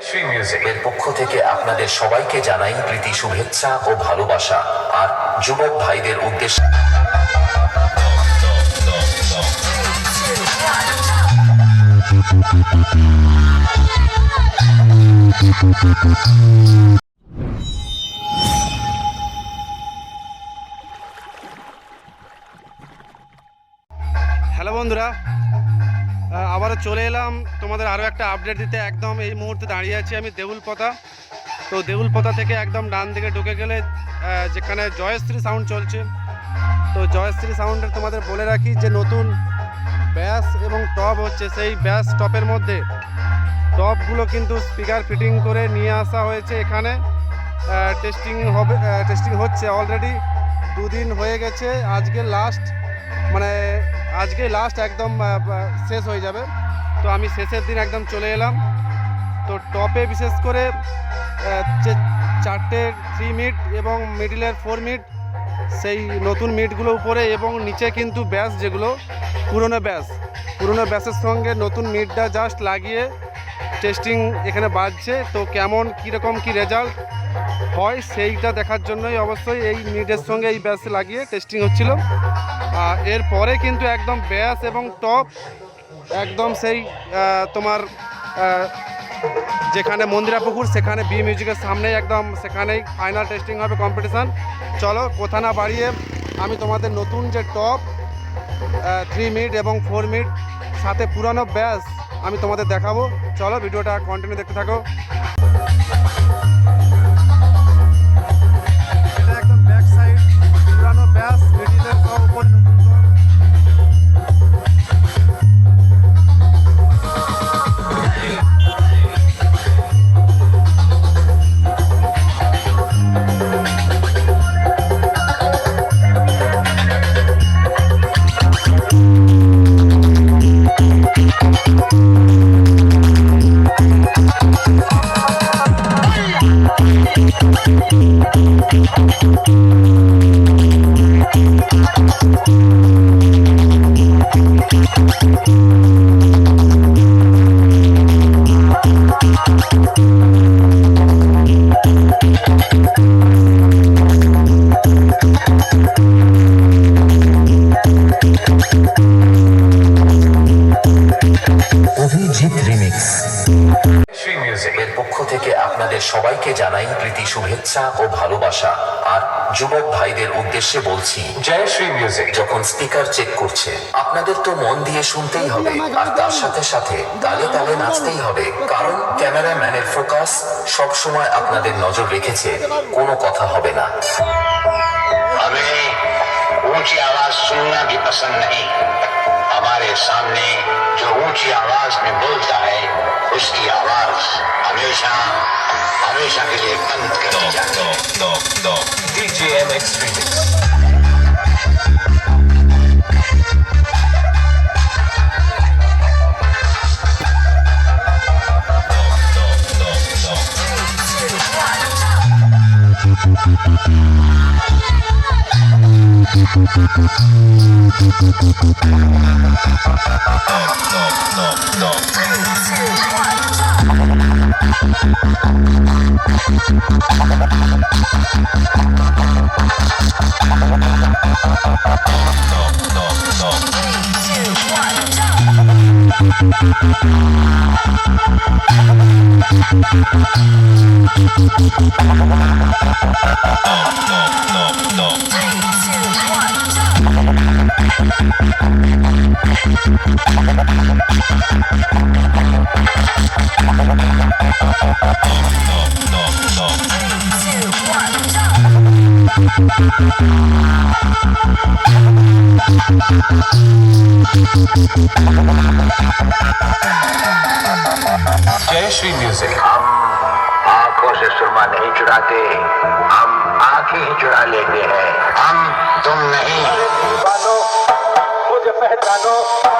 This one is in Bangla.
মিউজিকের পক্ষ থেকে আপনাদের সবাইকে জানাই প্রীতি, শুভেচ্ছা ও ভালোবাসা। আর যুবক ভাইদের উদ্দেশ্যে হ্যালো বন্ধুরা আবারও চলে এলাম। তোমাদের আরও একটা আপডেট দিতে। একদম এই মুহূর্তে দাঁড়িয়ে আছি আমি দেউলপতা। তো দেউলপতা থেকে একদম ডান দিকে ঢুকে গেলে যেখানে জয়শ্রী সাউন্ড চলছে। তো জয়শ্রী সাউন্ডের তোমাদের বলে রাখি যে, নতুন ব্যাস এবং টপ হচ্ছে সেই ব্যাস টপের মধ্যে। টপগুলো কিন্তু স্পিকার ফিটিং করে নিয়ে আসা হয়েছে এখানে। টেস্টিং হবে টেস্টিং হচ্ছে অলরেডি দুদিন হয়ে গেছে। আজকে লাস্ট মানে আজকে লাস্ট একদম শেষ হয়ে যাবে। তো আমি শেষের দিন একদম চলে এলাম। তো টপে বিশেষ করে যে চারটে থ্রি মিট এবং মিডিলের ফোর মিট সেই নতুন মিটগুলো উপরে এবং নিচে কিন্তু ব্যাস যেগুলো, পুরনো ব্যাস পুরনো ব্যাসের সঙ্গে নতুন মিটটা জাস্ট লাগিয়ে টেস্টিং এখানে বাজছে। তো কেমন, কীরকম, কী রেজাল্ট হয় সেইটা দেখার জন্যই অবশ্যই এই মিটের সঙ্গে এই ব্যাস লাগিয়ে টেস্টিং হচ্ছিল। এরপরে কিন্তু একদম ব্যাস এবং টপ, একদম সেই তোমার যেখানে মন্দিরা পুকুর সেখানে বি মিউজিকের সামনেই একদম সেখানেই ফাইনাল টেস্টিং হবে কম্পিটিশান চলো, কোথা না বাড়িয়ে আমি তোমাদের নতুন যে টপ থ্রি মিনিট এবং ফোর মিনিট সাথে পুরানো ব্যাস আমি তোমাদের দেখাবো। চলো, ভিডিওটা কন্টিনিউ দেখতে থাকো। অভিজিৎ রিমিক্স শ্রী মিউজিকের পক্ষ থেকে আপনাদের সবাইকে জানাই প্রীতি শুভেচ্ছা ও ভালোবাসা আর যুবক ভাইদের উদ্দেশ্যে বলছি জয় শ্রী মিউজিক যখন স্পিকার চেক করছে আপনাদের তো মন দিয়ে শুনতেই হবে আর তার সাথে সাথে তালে তালে নাচতেই হবে কারণ ক্যামেরাম্যানের ফোকাস সব সময় আপনাদের নজর রেখেছে কোনো কথা হবে না हमें ऊंची आवाज सुनना भी पसंद नहीं हमारे सामने जो ऊँची आवाज़ में बोलता है उसकी आवाज़ no, no, no, no. जय श्री म्यूज़िक। हम आँखों से सुरमा नहीं चुराते, हम आँखें ही चुरा लेते हैं, हम तुम नहीं। मुझे